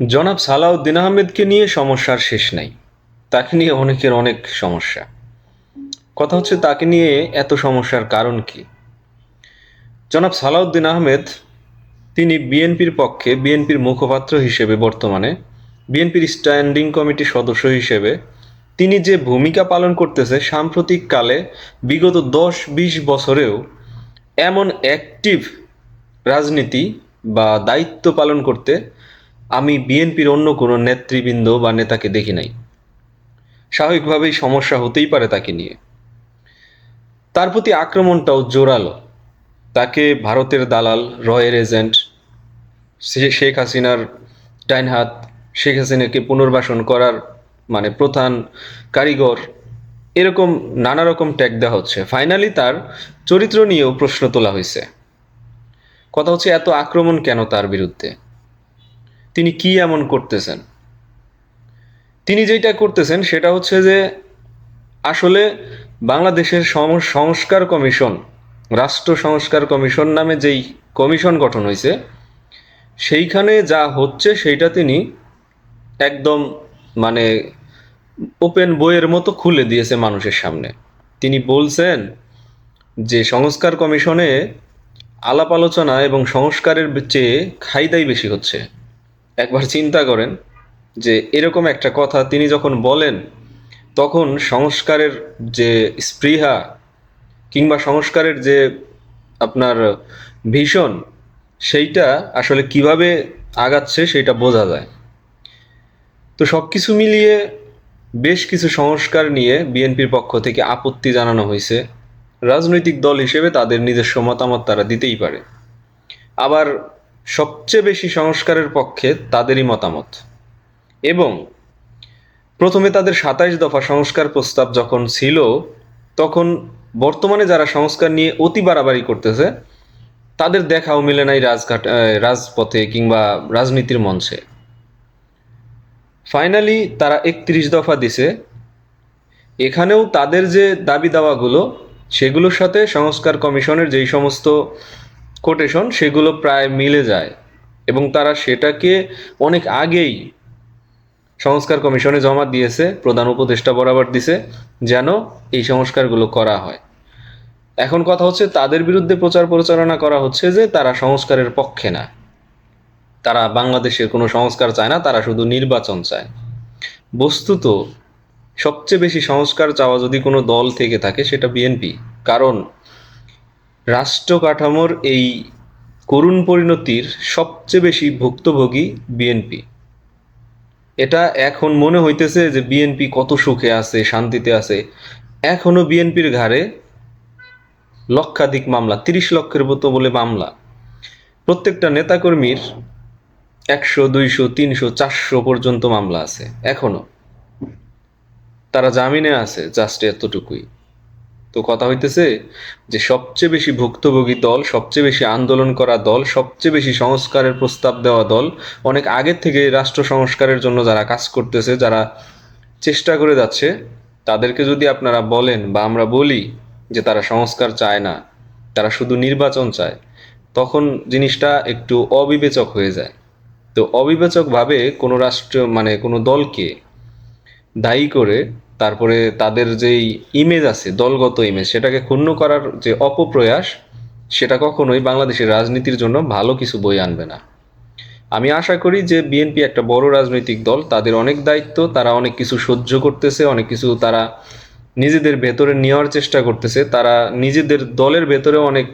জনাব সালাউদ্দিন আহমেদকে নিয়ে সমস্যার শেষ নাই। তাকে নিয়ে অনেকের অনেক সমস্যা। কথা হচ্ছে তাকে নিয়ে এত সমস্যার কারণ কি? জনাব সালাউদ্দিন আহমেদ তিনি বিএনপির পক্ষে বিএনপির মুখপাত্র হিসেবে বর্তমানে, বিএনপির স্ট্যান্ডিং কমিটির সদস্য হিসেবে তিনি যে ভূমিকা পালন করতেছে সাম্প্রতিক কালে বিগত দশ বিশ বছরেও এমন অ্যাক্টিভ রাজনীতি বা দায়িত্ব পালন করতে আমি বিএনপির অন্য কোনো নেতৃবৃন্দ বা নেতাকে দেখি নাই। স্বাভাবিকভাবেই সমস্যা হতেই পারে তাকে নিয়ে। তার প্রতি আক্রমণটাও জোরালো। তাকে ভারতের দালাল, রয়ের এজেন্ট শেখ হাসিনার ডাইনহাত, শেখ হাসিনাকে পুনর্বাসন করার মানে প্রধান কারিগর, এরকম নানা রকম ট্যাগ দেওয়া হচ্ছে। ফাইনালি তার চরিত্র নিয়েও প্রশ্ন তোলা হয়েছে। কথা হচ্ছে এত আক্রমণ কেন তার বিরুদ্ধে? তিনি কি এমন করতেছেন? তিনি যেটা করতেছেন সেটা হচ্ছে যে, আসলে বাংলাদেশের সংস্কার কমিশন, রাষ্ট্র সংস্কার কমিশন নামে যেই কমিশন গঠন হয়েছে সেইখানে যা হচ্ছে সেইটা তিনি একদম মানে ওপেন বইয়ের মতো খুলে দিয়েছে মানুষের সামনে। তিনি বলছেন যে, সংস্কার কমিশনে আলাপ আলোচনা এবং সংস্কারের চেয়ে খাইদাই বেশি হচ্ছে। একবার চিন্তা করেন যে এরকম একটা কথা তিনি যখন বলেন, তখন সংস্কারের যে স্পৃহা কিংবা সংস্কারের যে আপনার ভীষণ, সেইটা আসলে কীভাবে আগাচ্ছে সেটা বোঝা যায়। তো সব কিছু মিলিয়ে বেশ কিছু সংস্কার নিয়ে বিএনপির পক্ষ থেকে আপত্তি জানানো হয়েছে। রাজনৈতিক দল হিসেবে তাদের নিজস্ব মতামত তারা দিতেই পারে। আবার সবচেয়ে বেশি সংস্কারের পক্ষে তাদেরই মতামত। এবং প্রথমে তাদের সাতাইশ দফা সংস্কার প্রস্তাব যখন ছিল, তখন বর্তমানে যারা সংস্কার নিয়ে অতি বাড়াবাড়ি করতেছে, তাদের দেখাও মিলে নাই রাজঘাট রাজপথে কিংবা রাজনীতির মঞ্চে। ফাইনালি তারা একত্রিশ দফা দিছে। এখানেও তাদের যে দাবি দাওয়াগুলো সেগুলোর সাথে সংস্কার কমিশনের যেই সমস্ত কোটেশন সেগুলো প্রায় মিলে যায়। এবং তারা সেটাকে অনেক আগেই সংস্কার কমিশনে জমা দিয়েছে, প্রধান উপদেষ্টা বরাবর দিছে, যেন এই সংস্কারগুলো করা হয়। এখন কথা হচ্ছে, তাদের বিরুদ্ধে প্রচার প্রচারণা করা হচ্ছে যে, তারা সংস্কারের পক্ষে না। তারা বাংলাদেশের কোনো সংস্কার চায় না, তারা শুধু নির্বাচন চায়। বস্তুত, সবচেয়ে বেশি সংস্কার চাওয়া যদি কোনো দল থেকে থাকে, সেটা বিএনপি। কারণ রাষ্ট্র কাঠামোর এই করুণ পরিণতির সবচেয়ে বেশি ভুক্তভোগী বিএনপি। এটা এখন মনে হইতেছে যে বিএনপি কত সুখে আছে, শান্তিতে আছে। এখনও বিএনপির ঘাড়ে লক্ষাধিক মামলা, তিরিশ লক্ষের মতো বলে মামলা। প্রত্যেকটা নেতাকর্মীর একশো, দুইশো, তিনশো, চারশো পর্যন্ত মামলা আছে, এখনও। তারা জামিনে আছে, জাস্ট এতটুকুই। তো কথা হইতেছে যে সবচেয়ে বেশি ভুক্তভোগী দল, সবচেয়ে বেশি আন্দোলন করা দল, সবচেয়ে বেশি সংস্কারের প্রস্তাব দেওয়া দল, অনেক আগের থেকে রাষ্ট্র সংস্কারের জন্য যারা কাজ করতেছে, যারা চেষ্টা করে যাচ্ছে, তাদেরকে যদি আপনারা বলেন বা আমরা বলি যে তারা সংস্কার চায় না, তারা শুধু নির্বাচন চায়, তখন জিনিসটা একটু অবিবেচক হয়ে যায়। তো অবিবেচকভাবে কোনো রাষ্ট্র মানে কোনো দলকে দায়ী করে তারপরে তাদের যেই ইমেজ আছে, দলগত ইমেজ সেটাকে ক্ষুণ্ণ করার যে অপপ্রয়াস, সেটা কখনোই বাংলাদেশের রাজনীতির জন্য ভালো কিছু বই আনবে না। আমি আশা করি যে বিএনপি একটা বড় রাজনৈতিক দল, তাদের অনেক দায়িত্ব, তারা অনেক কিছু সহ্য করতেছে, অনেক কিছু তারা নিজেদের ভেতরে নেওয়ার চেষ্টা করতেছে, তারা নিজেদের দলের ভেতরে অনেক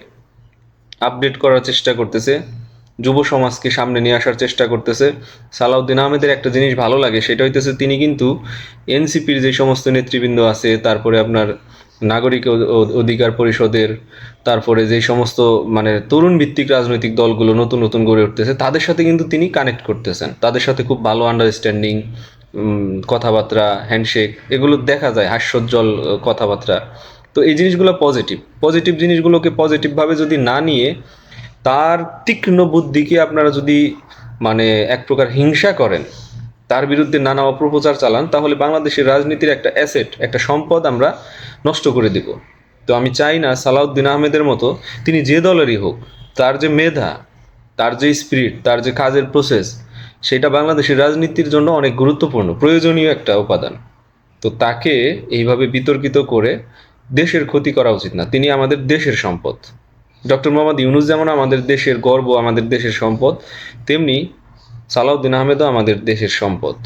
আপডেট করার চেষ্টা করতেছে। যুব সমাজকে সামনে নিয়ে আসার চেষ্টা করতেছে। সালাউদ্দিন আহমেদের একটা জিনিস ভালো লাগে, সেটা হইতেছে তিনি কিন্তু এনসিপির যে সমস্ত নেতৃবৃন্দ আছে, তারপরে আপনার নাগরিক অধিকার পরিষদের, তারপরে যে সমস্ত মানে তরুণ ভিত্তিক রাজনৈতিক দলগুলো নতুন নতুন গড়ে উঠতেছে, তাদের সাথে কিন্তু তিনি কানেক্ট করতেছেন। তাদের সাথে খুব ভালো আন্ডারস্ট্যান্ডিং কথাবার্তা হ্যান্ডশেক এগুলো দেখা যায়, হাস্যোজ্জ্বল কথাবার্তা। তো এই জিনিসগুলো পজিটিভ পজিটিভ জিনিসগুলোকে পজিটিভভাবে যদি না নিয়ে তার তীক্ষ্ণ বুদ্ধিকে আপনারা যদি মানে এক প্রকার হিংসা করেন, তার বিরুদ্ধে নানা অপপ্রচার চালান, তাহলে বাংলাদেশের রাজনীতির একটা অ্যাসেট একটা সম্পদ আমরা নষ্ট করে দেব। তো আমি চাই না সালাউদ্দিন আহমেদের মতো তিনি যে দলেরই হোক, তার যে মেধা, তার যে স্পিরিট তার যে কাজের প্রসেস সেটা বাংলাদেশের রাজনীতির জন্য অনেক গুরুত্বপূর্ণ, প্রয়োজনীয় একটা উপাদান। তো তাকে এইভাবে বিতর্কিত করে দেশের ক্ষতি করা উচিত না। তিনি আমাদের দেশের সম্পদ। ডক্টর মোহাম্মদ ইউনুস যেমন আমাদের দেশের গর্ব, আমাদের দেশের সম্পদ, তেমনি সালাউদ্দিন আহমেদও আমাদের দেশের সম্পদ।